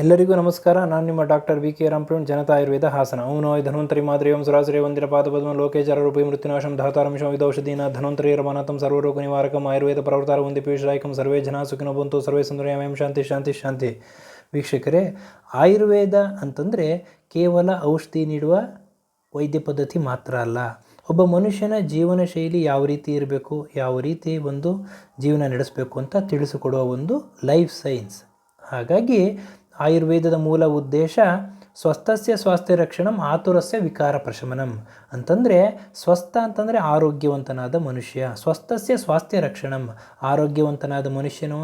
ಎಲ್ಲರಿಗೂ ನಮಸ್ಕಾರ. ನಾನು ನಿಮ್ಮ ಡಾಕ್ಟರ್ ವಿ ಕೆ ರಾಮ್ಪ್ರೂಣ್ ಜನತಾ ಆಯುರ್ವೇದ ಹಾಸನ. ಅವನು ಧನ್ವಂತರಿ ಮಾದರಿ, ಓಂ ಸುರಾಸುರಿ, ವಂದಿರ, ಪಾದಪದ್ಮ ಲೋಕೇಚಾರ ರೂಪಿ, ಮೃತ್ಯುನಾಶಂ ಧಾತಾರಂಶಂ ವಿದೌಷಧೀನ ಧನ್ವಂತರಿ, ರಮಾನಾಥಂ ಸರ್ವರೋಗ ನಿವಾರಕಂ, ಆಯುರ್ವೇದ ಪ್ರವರ್ತಾರ ಒಂದು ಪೀಯೂಷರಾಯಕಂ ಸರ್ವೇ ಜನ, ಸುಖಿನೋ ಬಂತು ಸರ್ವೇ ಸುಂದರಯಮಯಂ ಶಾಂತಿ ಶಾಂತಿ ಶಾಂತಿ. ವೀಕ್ಷಕರೇ, ಆಯುರ್ವೇದ ಅಂತಂದರೆ ಕೇವಲ ಔಷಧಿ ನೀಡುವ ವೈದ್ಯ ಪದ್ಧತಿ ಮಾತ್ರ ಅಲ್ಲ. ಒಬ್ಬ ಮನುಷ್ಯನ ಜೀವನ ಶೈಲಿ ಯಾವ ರೀತಿ ಇರಬೇಕು, ಯಾವ ರೀತಿ ಒಂದು ಜೀವನ ನಡೆಸಬೇಕು ಅಂತ ತಿಳಿಸಿಕೊಡುವ ಒಂದು ಲೈಫ್ ಸೈನ್ಸ್. ಹಾಗಾಗಿ ಆಯುರ್ವೇದದ ಮೂಲ ಉದ್ದೇಶ ಸ್ವಸ್ಥಸ್ಯ ಸ್ವಾಸ್ಥ್ಯ ರಕ್ಷಣಂ, ಆತುರಸ್ಯ ವಿಕಾರ ಪ್ರಶಮನಂ. ಅಂತಂದರೆ ಸ್ವಸ್ಥ ಅಂತಂದರೆ ಆರೋಗ್ಯವಂತನಾದ ಮನುಷ್ಯ. ಸ್ವಸ್ಥಸ್ಯ ಸ್ವಾಸ್ಥ್ಯ ರಕ್ಷಣಂ. ಆರೋಗ್ಯವಂತನಾದ ಮನುಷ್ಯನು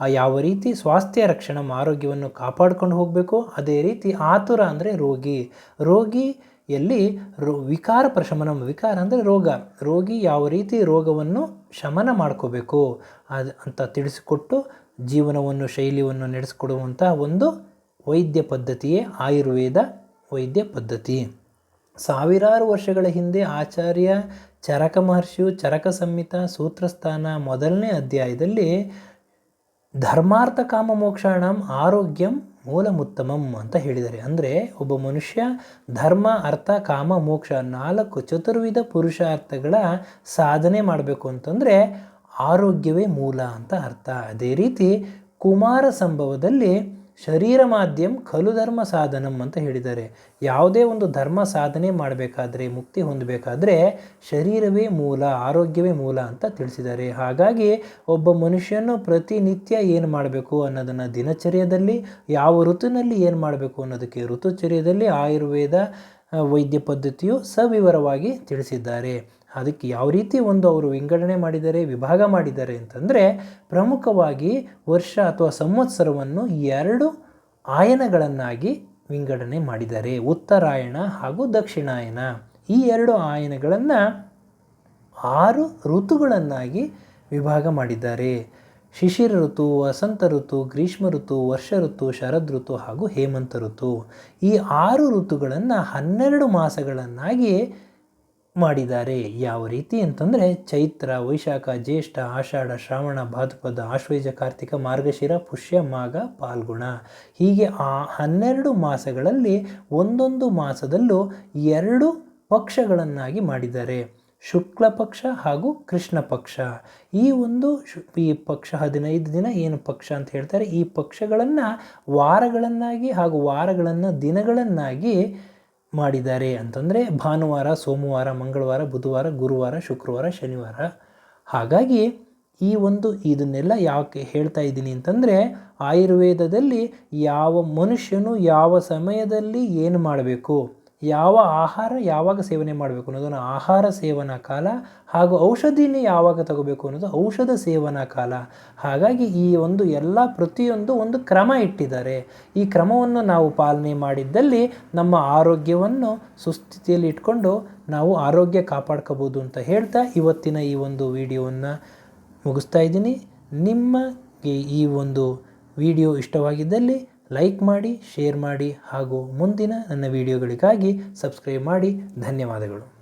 ಆ ಯಾವ ರೀತಿ ಸ್ವಾಸ್ಥ್ಯ ರಕ್ಷಣಂ, ಆರೋಗ್ಯವನ್ನು ಕಾಪಾಡ್ಕೊಂಡು ಹೋಗಬೇಕು? ಅದೇ ರೀತಿ ಆತುರ ಅಂದರೆ ರೋಗಿ. ರೋಗಿ ಎಲ್ಲಿ? ರೋ, ವಿಕಾರ ಪ್ರಶಮನಂ. ವಿಕಾರ ಅಂದರೆ ರೋಗ. ರೋಗಿ ಯಾವ ರೀತಿ ರೋಗವನ್ನು ಶಮನ ಮಾಡ್ಕೋಬೇಕು? ಅದು ಅಂತ ತಿಳಿಸಿಕೊಟ್ಟು ಜೀವನವನ್ನು, ಶೈಲಿಯನ್ನು ನಡೆಸಿಕೊಡುವಂಥ ಒಂದು ವೈದ್ಯ ಪದ್ಧತಿಯೇ ಆಯುರ್ವೇದ ವೈದ್ಯ ಪದ್ಧತಿ. ಸಾವಿರಾರು ವರ್ಷಗಳ ಹಿಂದೆ ಆಚಾರ್ಯ ಚರಕ ಮಹರ್ಷಿಯು ಚರಕ ಸಂಹಿತ ಸೂತ್ರಸ್ಥಾನ ಮೊದಲನೇ ಅಧ್ಯಾಯದಲ್ಲಿ ಧರ್ಮಾರ್ಥ ಕಾಮ ಮೋಕ್ಷಾಣಂ ಆರೋಗ್ಯಂ ಮೂಲಮುತ್ತಮಂ ಅಂತ ಹೇಳಿದ್ದಾರೆ ಅಂದರೆ ಒಬ್ಬ ಮನುಷ್ಯ ಧರ್ಮ, ಅರ್ಥ, ಕಾಮ, ಮೋಕ್ಷ ನಾಲ್ಕು ಚತುರ್ವಿಧ ಪುರುಷಾರ್ಥಗಳ ಸಾಧನೆ ಮಾಡಬೇಕು ಅಂತಂದರೆ ಆರೋಗ್ಯವೇ ಮೂಲ ಅಂತ ಅರ್ಥ. ಅದೇ ರೀತಿ ಕುಮಾರ ಸಂಭವದಲ್ಲಿ ಶರೀರ ಮಾಧ್ಯಮ ಖಲು ಧರ್ಮ ಸಾಧನಂ ಅಂತ ಹೇಳಿದ್ದಾರೆ. ಯಾವುದೇ ಒಂದು ಧರ್ಮ ಸಾಧನೆ ಮಾಡಬೇಕಾದ್ರೆ, ಮುಕ್ತಿ ಹೊಂದಬೇಕಾದ್ರೆ ಶರೀರವೇ ಮೂಲ, ಆರೋಗ್ಯವೇ ಮೂಲ ಅಂತ ತಿಳಿಸಿದ್ದಾರೆ. ಹಾಗಾಗಿ ಒಬ್ಬ ಮನುಷ್ಯನು ಪ್ರತಿನಿತ್ಯ ಏನು ಮಾಡಬೇಕು ಅನ್ನೋದನ್ನು ದಿನಚರ್ಯದಲ್ಲಿ, ಯಾವ ಋತುವಿನಲ್ಲಿ ಏನು ಮಾಡಬೇಕು ಅನ್ನೋದಕ್ಕೆ ಋತುಚರ್ಯದಲ್ಲಿ ಆಯುರ್ವೇದ, ವೈದ್ಯ ಪದ್ಧತಿಯು ಸವಿವರವಾಗಿ ತಿಳಿಸಿದ್ದಾರೆ. ಅದಕ್ಕೆ ಯಾವ ರೀತಿ ಒಂದು ಅವರು ವಿಂಗಡಣೆ ಮಾಡಿದ್ದಾರೆ ವಿಭಾಗ ಮಾಡಿದ್ದಾರೆ ಅಂತಂದರೆ ಪ್ರಮುಖವಾಗಿ ವರ್ಷ ಅಥವಾ ಸಂವತ್ಸರವನ್ನು ಎರಡು ಆಯನಗಳನ್ನಾಗಿ ವಿಂಗಡಣೆ ಮಾಡಿದ್ದಾರೆ ಉತ್ತರಾಯಣ ಹಾಗೂ ದಕ್ಷಿಣಾಯನ. ಈ ಎರಡು ಆಯನಗಳನ್ನು ಆರು ಋತುಗಳನ್ನಾಗಿ ವಿಭಾಗ ಮಾಡಿದ್ದಾರೆ. ಶಿಶಿರ ಋತು, ವಸಂತ ಋತು, ಗ್ರೀಷ್ಮ ಋತು, ವರ್ಷ ಋತು, ಶರದ್ ಋತು ಹಾಗೂ ಹೇಮಂತ ಋತು. ಈ ಆರು ಋತುಗಳನ್ನು ಹನ್ನೆರಡು ಮಾಸಗಳನ್ನಾಗಿ ಮಾಡಿದ್ದಾರೆ. ಯಾವ ರೀತಿ ಅಂತಂದರೆ ಚೈತ್ರ, ವೈಶಾಖ, ಜ್ಯೇಷ್ಠ, ಆಷಾಢ, ಶ್ರಾವಣ, ಭಾದ್ರಪದ, ಆಶ್ವೇಜ, ಕಾರ್ತಿಕ, ಮಾರ್ಗಶಿರ, ಪುಷ್ಯ, ಮಾಘ, ಪಾಲ್ಗುಣ. ಹೀಗೆ ಆ ಹನ್ನೆರಡು ಮಾಸಗಳಲ್ಲಿ ಒಂದೊಂದು ಮಾಸದಲ್ಲೂ ಎರಡು ಪಕ್ಷಗಳನ್ನಾಗಿ ಮಾಡಿದ್ದಾರೆ. ಶುಕ್ಲ ಪಕ್ಷ ಹಾಗೂ ಕೃಷ್ಣ ಪಕ್ಷ. ಈ ಒಂದು ಶು, ಈ ಪಕ್ಷ ಹದಿನೈದು ದಿನ ಏನು ಪಕ್ಷ ಅಂತ ಹೇಳ್ತಾರೆ? ಈ ಪಕ್ಷಗಳನ್ನು ವಾರಗಳನ್ನಾಗಿ ಹಾಗೂ ವಾರಗಳನ್ನು ದಿನಗಳನ್ನಾಗಿ ಮಾಡಿದ್ದಾರೆ ಅಂತಂದರೆ ಭಾನುವಾರ, ಸೋಮವಾರ, ಮಂಗಳವಾರ, ಬುಧವಾರ, ಗುರುವಾರ, ಶುಕ್ರವಾರ, ಶನಿವಾರ. ಹಾಗಾಗಿ ಈ ಒಂದು ಇದನ್ನೆಲ್ಲ ಯಾಕೆ ಹೇಳ್ತಾ ಇದ್ದೀನಿ ಅಂತಂದರೆ ಆಯುರ್ವೇದದಲ್ಲಿ ಯಾವ ಮನುಷ್ಯನು ಯಾವ ಸಮಯದಲ್ಲಿ ಏನು ಮಾಡಬೇಕು? ಯಾವ ಆಹಾರ ಯಾವಾಗ ಸೇವನೆ ಮಾಡಬೇಕು ಅನ್ನೋದನ್ನು ಆಹಾರ ಸೇವನಾ ಕಾಲ ಹಾಗೂ ಔಷಧಿನೇ ಯಾವಾಗ ತಗೋಬೇಕು ಅನ್ನೋದು ಔಷಧ ಸೇವನಾ ಕಾಲ. ಹಾಗಾಗಿ ಈ ಒಂದು ಎಲ್ಲ ಪ್ರತಿಯೊಂದು ಒಂದು ಕ್ರಮ ಇಟ್ಟಿದ್ದಾರೆ. ಈ ಕ್ರಮವನ್ನು ನಾವು ಪಾಲನೆ ಮಾಡಿದ್ದಲ್ಲಿ ನಮ್ಮ ಆರೋಗ್ಯವನ್ನು ಸುಸ್ಥಿತಿಯಲ್ಲಿ ಇಟ್ಕೊಂಡು ನಾವು ಆರೋಗ್ಯ ಕಾಪಾಡ್ಕೋಬೋದು ಅಂತ ಹೇಳ್ತಾ ಇವತ್ತಿನ ಈ ಒಂದು ವಿಡಿಯೋವನ್ನು ಮುಗಿಸ್ತಾ ಇದ್ದೀನಿ. ನಿಮಗೆ ಈ ಒಂದು ವಿಡಿಯೋ ಇಷ್ಟವಾಗಿದ್ದಲ್ಲಿ ಲೈಕ್ ಮಾಡಿ ಶೇರ್ ಮಾಡಿ ಹಾಗೂ ಮುಂದಿನ ನನ್ನ ವಿಡಿಯೋಗಳಿಗಾಗಿ ಸಬ್ಸ್ಕ್ರೈಬ್ ಮಾಡಿ. ಧನ್ಯವಾದಗಳು.